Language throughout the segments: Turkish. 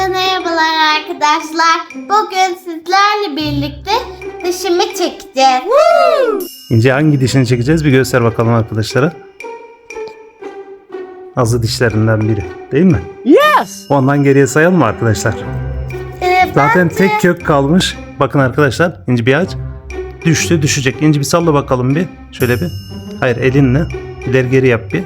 Herkese merhabalar arkadaşlar. Bugün sizlerle birlikte dişimi çekeceğiz. İnce hangi dişini çekeceğiz bir göster bakalım arkadaşlara. Azı dişlerinden biri değil mi? Yes. Ondan geriye sayalım mı arkadaşlar? Ee, Zaten bence- tek kök kalmış. Bakın arkadaşlar İnci bir aç. Düştü düşecek. İnci bir salla bakalım bir. Şöyle bir. Hayır elinle. İleri geri yap bir.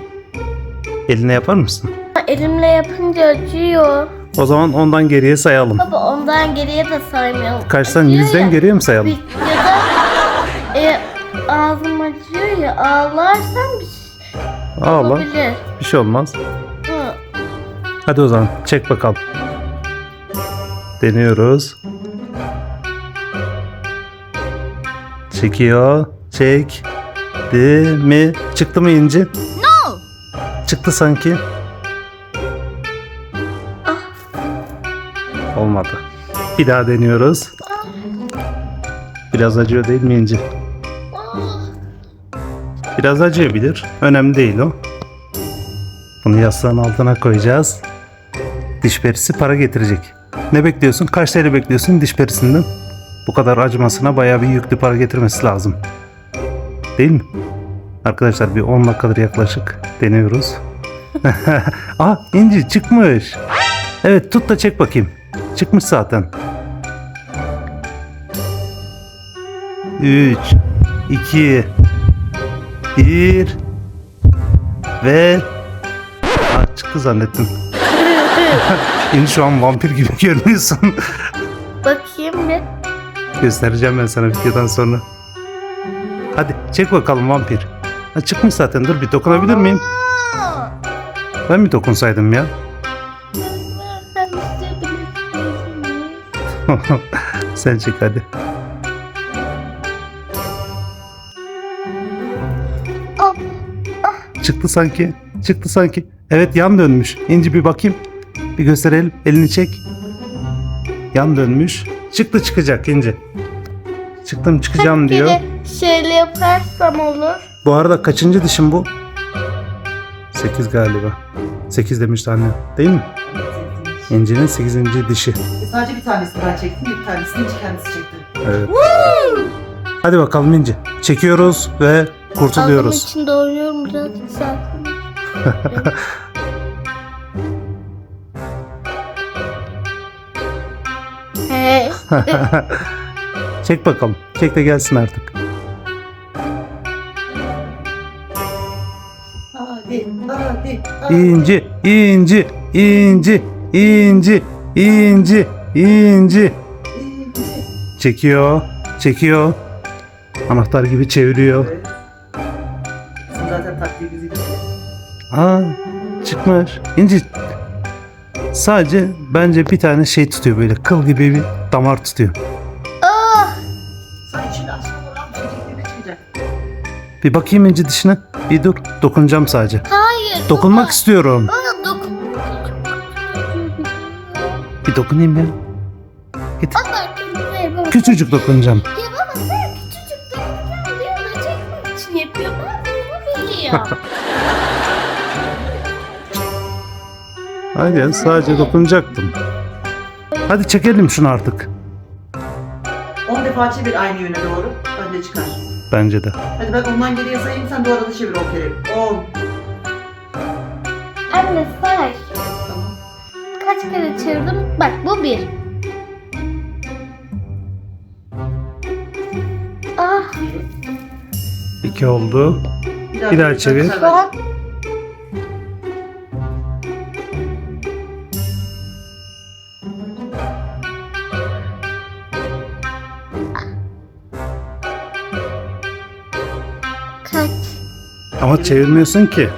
Eline yapar mısın? Elimle yapınca acıyor. O zaman ondan geriye sayalım. Baba ondan geriye de saymayalım. Kaçtan Acıyor yüzden ya. geriye mi sayalım? Bir- Ya da e, ağzım acıyor ya ağlarsam bir şey Ağla. olabilir. Bir şey olmaz. Hı. Hadi o zaman çek bakalım. Deniyoruz. Çekiyor. Çek. Mi? Çıktı mı inci? No. Çıktı sanki. Olmadı. Bir daha deniyoruz. Biraz acıyor değil mi inci? Biraz acıyabilir. Önemli değil o. Bunu yastığın altına koyacağız. Diş perisi para getirecek. Ne bekliyorsun? Kaç TL bekliyorsun diş perisinden? Bu kadar acımasına bayağı bir yüklü para getirmesi lazım. Değil mi? Arkadaşlar bir 10 dakikadır yaklaşık deniyoruz. Aa inci çıkmış. Evet tut da çek bakayım. Çıkmış zaten. 3 2 1 ve Aa, çıktı zannettim. İnci şu an vampir gibi görünüyorsun. Bakayım bir. Göstereceğim ben sana videodan sonra. Hadi çek bakalım vampir. Ha, çıkmış zaten dur bir dokunabilir miyim? Ben mi dokunsaydım ya? Sen çek hadi. Çıktı sanki. Çıktı sanki. Evet yan dönmüş. İnci bir bakayım. Bir gösterelim. Elini çek. Yan dönmüş. Çıktı çıkacak İnci. Çıktım çıkacağım diyor. Bir şeyle yaparsam olur. Bu arada kaçıncı dişim bu? 8 galiba. 8 demişti anne. Değil mi? İnci'nin 8. dişi. E, Sadece bir tanesini ben çektim, bir tanesini hiç kendisi çekti. Evet. Hadi bakalım İnci. Çekiyoruz ve Ağzım kurtuluyoruz. içinde oynuyorum biraz sakin. hey. Çek bakalım. Çek de gelsin artık. Hadi, hadi, hadi. İnci, İnci, İnci, İnci, İnci, İnci. Çekiyor, çekiyor. Anahtar gibi çeviriyor. Zaten taktiği bizi biliyor. Aa, çıkmış. İnci sadece bence bir tane şey tutuyor böyle kıl gibi bir damar tutuyor. Ah, çıkacak. Bir bakayım İnci dişine. Bir dur. Dokunacağım sadece. hayır. Dokunmak istiyorum. Bana Bir dokunayım ya. Git. Baba, hayır, baba. Küçücük dokunacağım. Ya baba sen küçücük dokun diyor da çekmek için yapıyor. Ben bunu biliyorum. Hadi ya, sadece dokunacaktım. Hadi çekelim şunu artık. 10 defa çevir aynı yöne doğru. Önde çıkar. Bence de. Hadi ben ondan geriye sayayım sen doğru da çevir 10 kere. 10. Anne say. Kaç kere çevirdim? Bak bu bir. Ah, İki oldu. Bir daha çevir. son. Kaç? Ama çevirmiyorsun ki.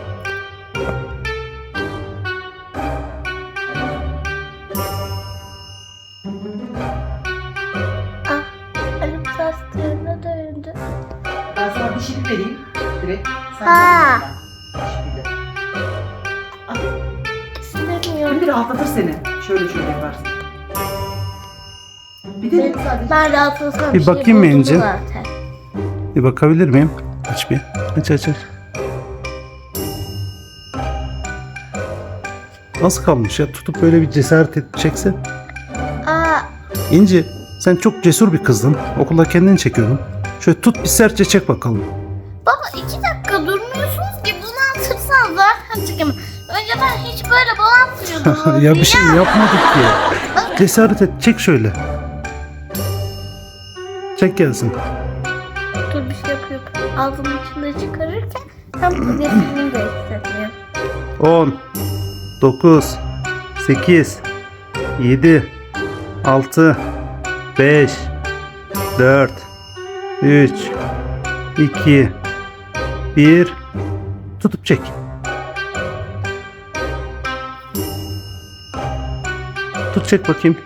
Ah, elim ters döndü. Ben sana dişini vereyim. Direkt. Sen Ha. de Dişiyle. İstemiyorum. Bir rahatlatır seni. Şöyle şöyle yaparsın. Bir de sadece. Ben rahatlasam Bir şey bakayım mı bozuldu İnci? zaten. Bir bakabilir miyim? Aç bir. Aç aç aç. Nasıl kalmış ya? Tutup böyle bir cesaret edecekse. Aa, İnci sen çok cesur bir kızdın. Okulda kendini çekiyordun. Şöyle tut bir sertçe çek bakalım. baba iki dakika durmuyorsunuz ki bunu atırsan zaten çekemem. Önceden hiç böyle balansıyordunuz. ya bir şey yapmadık ki. Cesaret et çek şöyle. Çek gelsin. Dur bir şey yapıyorum. Ağzımın içinde çıkarırken tam nefesimi de hissetmiyorum. 10 9 8 7 6 5 4 3 2 1 Tutup çek. Tut çek bakayım.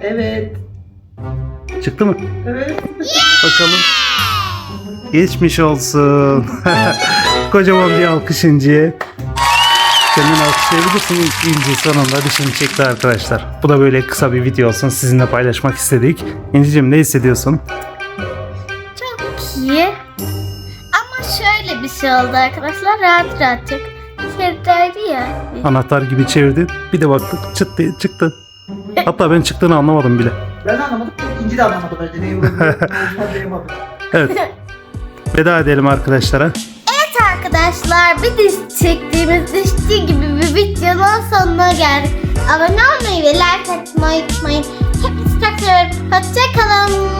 Evet. Çıktı mı? Evet. Bakalım. Geçmiş olsun. Kocaman bir alkış İnci'ye. Kendini alkışlayabilirsin İnci sonunda dişini çekti arkadaşlar. Bu da böyle kısa bir video olsun sizinle paylaşmak istedik. İnci'cim ne hissediyorsun? Çok iyi. Ama şöyle bir şey oldu arkadaşlar. Rahat rahat çek. Şeridaydı ya. Anahtar gibi çevirdin. Bir de baktık çıt diye çıktı. Hatta ben çıktığını anlamadım bile. Ben anlamadım. İnci de anlamadı bence. Neyi. Evet. Veda edelim arkadaşlara. Evet arkadaşlar bir diş çektiğimiz dişçi gibi bir videonun sonuna geldik. Abone olmayı ve like atmayı unutmayın. Hepinizi çok seviyorum. Hoşçakalın.